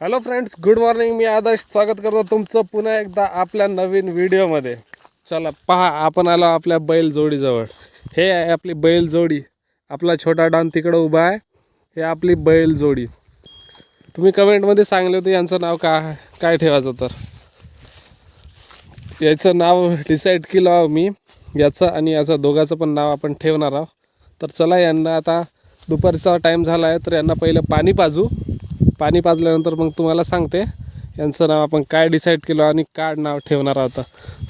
Hello friends good morning मी आदर्श स्वागत करतो तुमचं पुन्हा एकदा आपल्या नवीन व्हिडिओमध्ये. चला पहा आपण आलो आपल्या बैल जोडीजवळ. हे आहे आपली बैल जोडी. आपला छोटा डॉन तिकडं उभा आहे. हे आपली बैल जोडी. तुम्ही कमेंटमध्ये सांगले होते यांचं नाव का काय ठेवायचं तर? याचं नाव डिसाईड केलं आहो मी. याचं आणि याचं दोघाचं पण नाव आपण ठेवणार आहोत तर चला यांना आता दुपारचा टाईम झाला आहे तर यांना पहिलं पाणी पाजू. पाणी पाजल्यानंतर मग तुम्हाला सांगते यांचं नाव आपण काय डिसाईड केलं आणि काय नाव ठेवणार आहोत.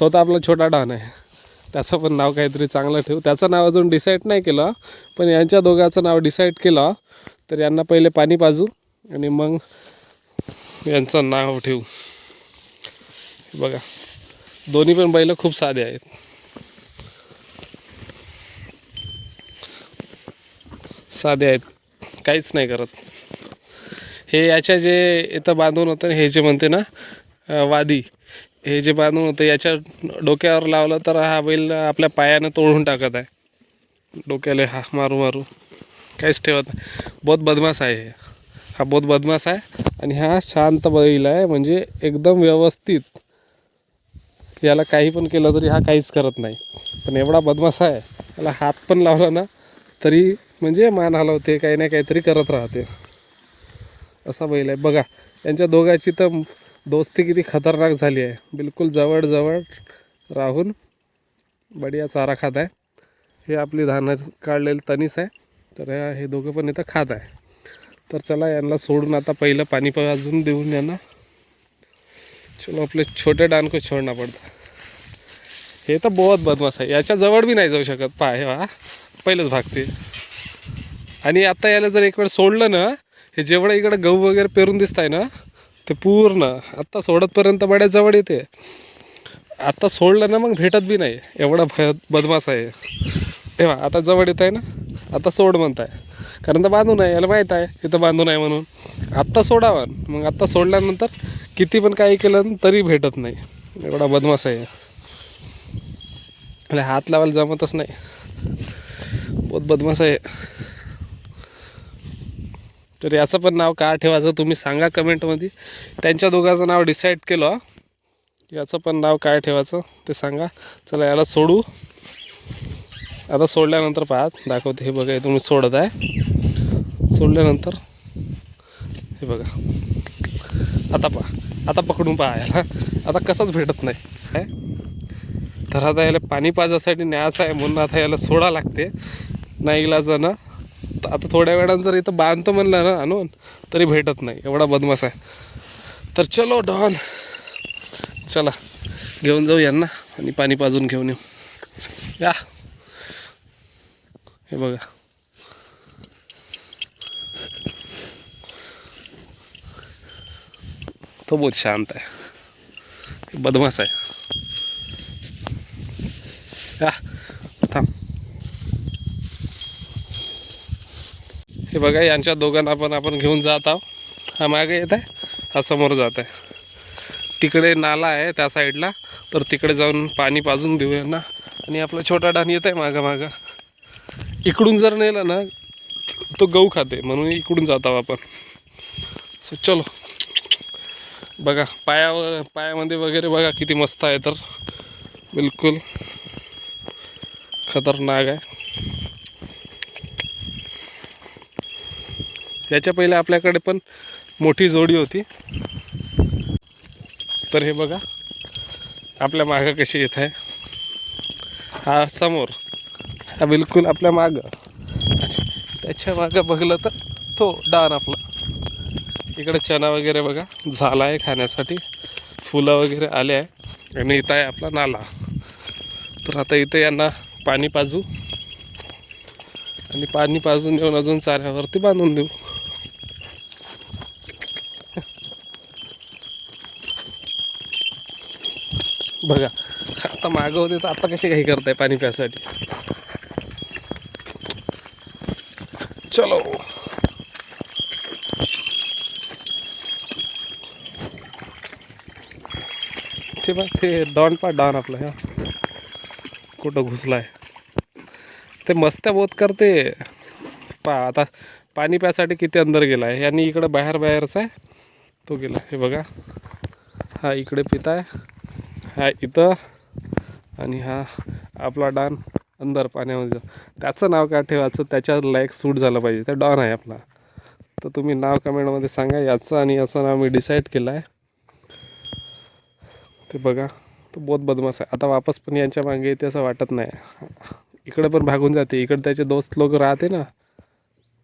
तो तर आपला छोटा डॉन आहे. त्याचं पण नाव काहीतरी चांगलं ठेवू. त्याचं नाव अजून डिसाईड नाही केलं पण यांच्या दोघांचं नाव डिसाईड केलं तर यांना पहिले पाणी पाजू आणि मग यांचं नाव ठेवू. बघा दोन्ही पण बैल खूप साधे आहेत. साधे आहेत. काहीच नाही करत. हे याच्या जे इथं बांधून होतं हे जे म्हणते ना वादी हे जे बांधून होतं याच्या डोक्यावर लावलं तर हा बैल आपल्या पायानं तोडून टाकत आहे. डोक्याला हा मारू मारू. काहीच ठेवत नाही. बहुत बदमाश आहे हे. हा बहुत बदमाश आहे आणि हा शांत बैल आहे म्हणजे एकदम व्यवस्थित. याला काही पण केलं तरी हा काहीच करत नाही. पण एवढा बदमाश आहे याला हात पण लावला ना तरी म्हणजे मान हलवते काही ना काहीतरी करत राहते. असा बैल आहे. बघा यांच्या दोघांची तर दोस्ती किती खतरनाक झाली आहे. बिलकुल जवळजवळ राहून बढिया चारा खात आहे. हे आपली धानं काढलेली तनीस आहे. तर हे दोघं पण इथं खात आहे. तर चला यांना सोडून आता पहिलं पाणी पाजून देऊन यांना चलो आपले छोटे डानकं छोडणं पडतं. हे तर बहुत बदमास आहे. याच्या जवळ बी नाही जाऊ शकत. पा हे. वा पहिलंच भागते आणि आता याला जर एक वेळ सोडलं ना हे जेवढं इकडं गहू वगैरे पेरून दिसत आहे ना ते पूर्ण आत्ता सोडतपर्यंत बड्या जवळ येते. आत्ता सोडलं ना मग भेटत बी नाही. एवढा भय बदमाश आहे. तेव्हा आता जवळ येत आहे ना आता सोड म्हणताय. कारण तर बांधून आहे याला माहीत आहे इथं बांधून आहे म्हणून. आत्ता सोडावं. मग आत्ता सोडल्यानंतर किती पण काही केलं तरी भेटत नाही. एवढा बदमाश आहे. हात लावायला जमतच नाही. बहुत बदमाश आहे. तर याचं पण नाव काय ठेवायचं तुम्ही सांगा कमेंटमध्ये. त्यांच्या दोघांचं नाव डिसाईड केलं याचं पण नाव काय ठेवायचं ते सांगा. चला याला सोडू. आता सोडल्यानंतर पाहत दाखवते. हे बघा तुम्ही सोडत आहे सोडल्यानंतर हे बघा. आता पहा आता पकडून पहा याला. आता कसंच भेटत नाही. काय? तर आता याला पाणी पाजासाठी न्यायचं आहे म्हणून आता याला सोडा लागते. नाही इलाजानं आता थोड्या वेळानं जर इथं बांधतो म्हणलं ना आणून तरी भेटत नाही. एवढा बदमाश आहे. तर चलो डॉन. चला घेऊन जाऊ यांना आणि पाणी पाजून घेऊन येऊ. या. हे बघा. तो बहुत शांत आहे. बदमास बदमाश आहे या थांब हे बघा यांच्या दोघांना पण आपण घेऊन जात आहोत. हा मागे येत आहे हा समोर जात आहे. तिकडे नाला आहे त्या साईडला तर तिकडे जाऊन पाणी पाजून देऊ यांना आणि आपला छोटा डान येत आहे मागं मागं. इकडून जर नेलं ना तो गहू खाते म्हणून इकडून जात आहोत आपण. सो चलो. बघा पायावर पायामध्ये वगैरे बघा किती मस्त आहे तर. बिलकुल खतरनाक आहे. याच्या पहिले आपल्याकडे पण मोठी जोडी होती. तर हे बघा आपल्या मागं कशी येत आहे. हा समोर हा बिलकुल आपल्या मागं. अच्छा त्याच्या मागं बघलं तर तो डान आपला. इकडे चना वगैरे बघा झाला आहे खाण्यासाठी. फुलं वगैरे आले आहे. आणि इथं आहे आपला नाला. तर आता इथं यांना पाणी पाजू. आणि पाणी पाजून देऊन अजून चाऱ्यावरती बांधून देऊ. बघा आता मागं होते तर आता कसे काही करताय पाणी प्यासाठी? चलो. ते बघ ते डॉन पा डॉन आपला ह्या कुठं घुसलाय? ते मस्त बोध करते. पा आता पाणी प्यासाठी किती अंदर गेला आहे यांनी इकडं बाहेर बाहेरचा आहे. तो गेला हे बघा. हा इकडे पिताय. हा इथं आणि हा आपला डॉन अंदर पाण्यामध्ये. त्याचं नाव काय ठेवायचं? त्याच्या लायक सूट झालं पाहिजे. त्या डॉन आहे आपला. तर तुम्ही नाव कमेंटमध्ये सांगा. याचं आणि याचं नाव मी डिसाईड केलं आहे ते बघा. तो बहुत बदमाश आहे. आता वापस पण यांच्या मागे येते असं वाटत नाही. इकडे पण भागून जाते. इकडे त्याचे दोस्त लोक राहते ना.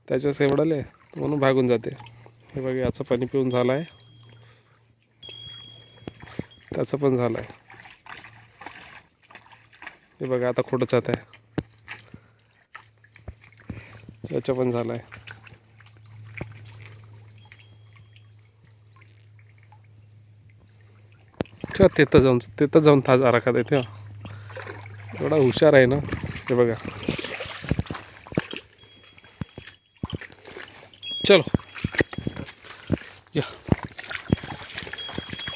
त्याच्या सेवडले म्हणून भागून जाते. हे बघा याचं पाणी पिऊन झालं आहे त्याचं पण झालं आहे हे बघा आता खोटं जात आहे. याचं पण झालं आहे तिथं जाऊन तिथं जाऊन था राखत आहे एवढा हुशार आहे ना ते बघा. चलो. या.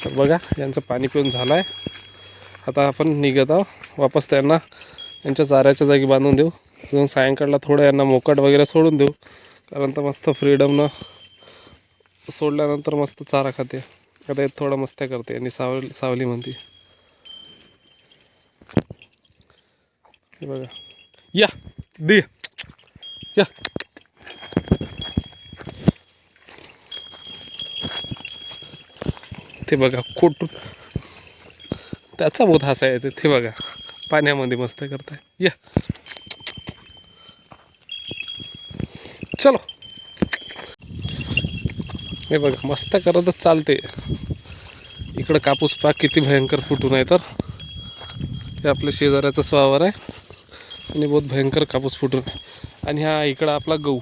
तर बघा यांचं पाणी पिऊन झालं आहे आता आपण निघत आहोत. वापस त्यांना यांच्या चाऱ्याच्या जागी बांधून देऊ. अजून सायंकाळला थोडं यांना मोकट वगैरे सोडून देऊ. कारण तर मस्त फ्रीडमनं सोडल्यानंतर मस्त चारा खाते. आता हे थोडं मस्त्या करते आणि सावली सावली म्हणते. बघा. या दे. या. ते बघा खोटून त्याचा बहुत हसा येते ते बघा. पाण्यामध्ये मस्त करताय. या. चलो. हे बघा मस्त करतच चालते इकडं कापूस पाक किती भयंकर फुटून आहे तर. हे आपल्या शेजाऱ्याचा स्वावर आहे. आणि बहुत भयंकर कापूस फुटून आहे. आणि हा इकडं आपला गहू.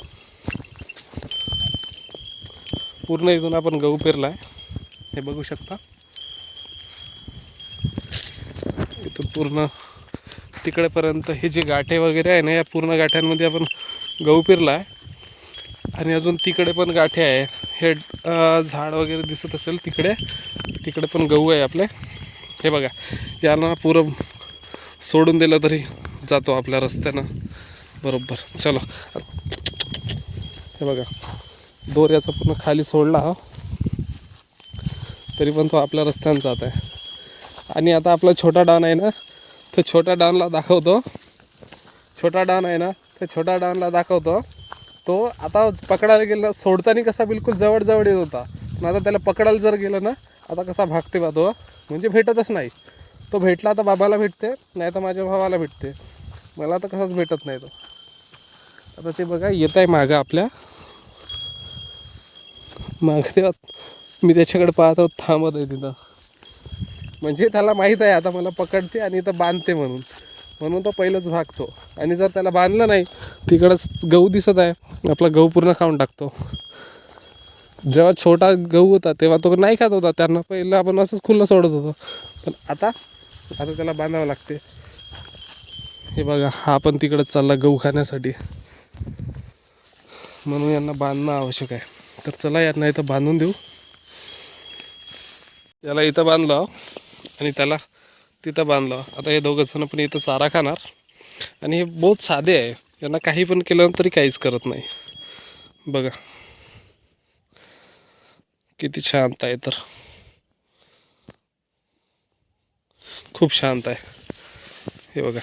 पूर्ण इथून आपण गहू पेरला आहे हे बघू शकता इथून पूर्ण तिकडेपर्यंत हे जे गाठे वगैरे आहे ना या पूर्ण गाठ्यांमध्ये आपण गहू पिरला आहे आणि अजून तिकडे पण गाठे आहे. हे झाड वगैरे दिसत असेल तिकडे तिकडे पण गहू आहे आपले. हे बघा याला पुरं सोडून दिलं तरी जातो आपल्या रस्त्यानं. बरोबर. चलो. हे बघा दोर पूर्ण खाली सोडला हा. तरी पण तो आपल्या रस्त्यानं जात आहे. आणि आता आपला छोटा डॉन आहे ना तो छोट्या डॉनला दाखवतो. छोटा डॉन आहे ना त्या छोटा डॉनला दाखवतो. तो आता पकडायला गेला सोडताना कसा बिलकुल जवळजवळ येत होता. पण आता त्याला पकडायला जर गेलं ना आता कसा भागते बा तो. म्हणजे भेटतच नाही. तो भेटला तर बाबाला भेटते नाही तर माझ्या भावाला भेटते. मला तर कसाच भेटत नाही तो. आता ते बघा येत आहे मागं आपल्या. मागं तेव्हा मी त्याच्याकडे पाहतो थांबत आहे तिथं. म्हणजे त्याला माहीत आहे आता मला पकडते आणि इथं बांधते म्हणून. म्हणून तो पहिलंच भागतो. आणि जर त्याला बांधलं नाही तिकडंच गहू दिसत आहे. आपला गहू पूर्ण खाऊन टाकतो. जेव्हा छोटा गहू होता तेव्हा तो नाही खात होता. त्यांना पहिलं आपण असंच खुल्लं सोडत होतो. पण आता आता त्याला बांधावं लागते. हे बघा हा पण तिकडंच चालला गहू खाण्यासाठी. म्हणून यांना बांधणं आवश्यक आहे. तर चला यांना इथं बांधून देऊ. याला इथं बांधलं. आणि त्याला तिथं बांधलं. आता हे दोघं जण पण इथं चारा खाणार. आणि हे बहुत साधे आहे. यांना काही पण केलं तरी काहीच करत नाही. बघा. किती शांत आहे तर. खूप शांत आहे. हे बघा.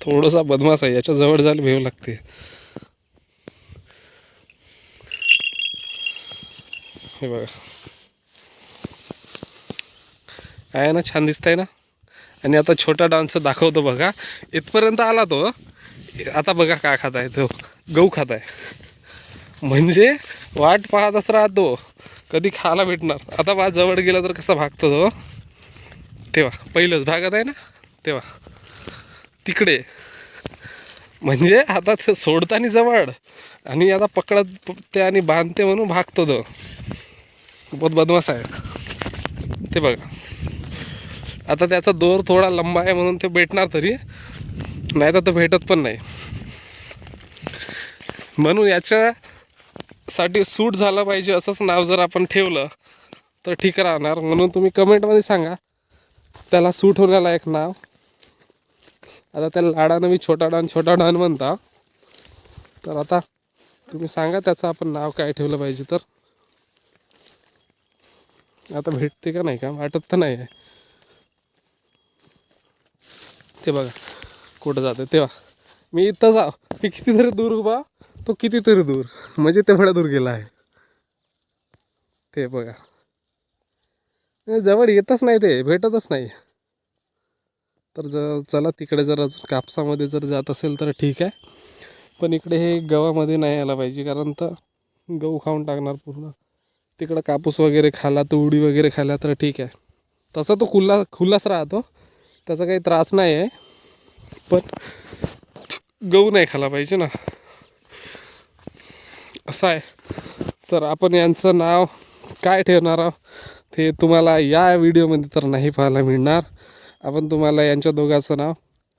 थोडासा बदमाश आहे. याच्या जवळ जायला भेव लागते. हे बघा. आहे ना छान दिसतंय ना? आणि आता छोटा डान्स दाखवतो बघा. इथपर्यंत आला तो. आता बघा काय खात आहे तो. गहू खात आहे म्हणजे वाट पाहतच राहतो. कधी खायला भेटणार. आता बा जवळ गेला तर कसा भागतो तो? तेव्हा पहिलंच भागत आहे ना? तेव्हा. तिकडे. म्हणजे आता ते सोडताना जवळ. आणि आता पकडत ते आणि बांधते म्हणून भागतो तो. बहुत बदमाश आहे. ते बघा. आता त्याचा दोर थोडा लंबा आहे म्हणून ते भेटणार तरी. नाही तर तो भेटत पण नाही. म्हणून याच्यासाठी सूट झालं पाहिजे असंच नाव जर आपण ठेवलं तर ठीक राहणार. म्हणून तुम्ही कमेंटमध्ये सांगा त्याला सूट होण्याला एक नाव. आता त्या लाडानं मी छोटा डॉन छोटा डॉन म्हणता. तर आता तुम्ही सांगा त्याचं आपण नाव काय ठेवलं पाहिजे तर. आता भेटते का नाही? का वाटत तर नाही आहे ते बघा कुठं जातं तेव्हा मी इथं जा मी कितीतरी दूर उभा तो कितीतरी दूर. म्हणजे तेवढा दूर गेला आहे. ते बघा. जवळ येतच नाही ते भेटतच नाही. तर ज चला तिकडे जर अजून कापसामध्ये जर जात असेल तर ठीक आहे. पण इकडे हे गव्हामध्ये नाही यायला पाहिजे कारण तर गहू खाऊन टाकणार पूर्ण. तिकडं कापूस वगैरे खाला तुडी वगैरे खाला तर ठीक आहे. तसा तो खुल्ला खुल्लाच राहतो. त्याचा काही त्रास नाही आहे. पण गहू नाही खाला पाहिजे ना. असं आहे. तर आपण यांचं नाव काय ठेवणार आहोत? ते तुम्हाला या व्हिडिओमध्ये तर नाही पाहायला मिळणार. आपण तुम्हाला यांच्या दोघांचं नाव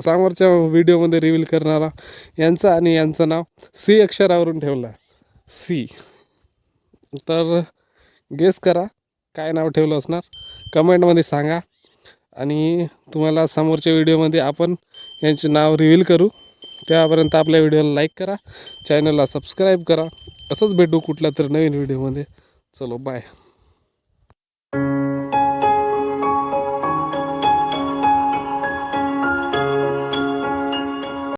समोरच्या व्हिडिओमध्ये रिव्हील करणार आहोत. यांचं आणि यांचं नाव सी अक्षरावरून ठेवलं. आहे सी. तर गेस करा काय नाव ठेवलं असणार? कमेंटमध्ये सांगा. आणि तुम्हाला समोरच्या व्हिडिओमध्ये आपण यांचे नाव रिव्हील करू. त्यापर्यंत आपल्या व्हिडिओला लाईक करा चॅनलला सबस्क्राईब करा. असंच भेटू कुठल्या तरी नवीन व्हिडिओमध्ये. चलो बाय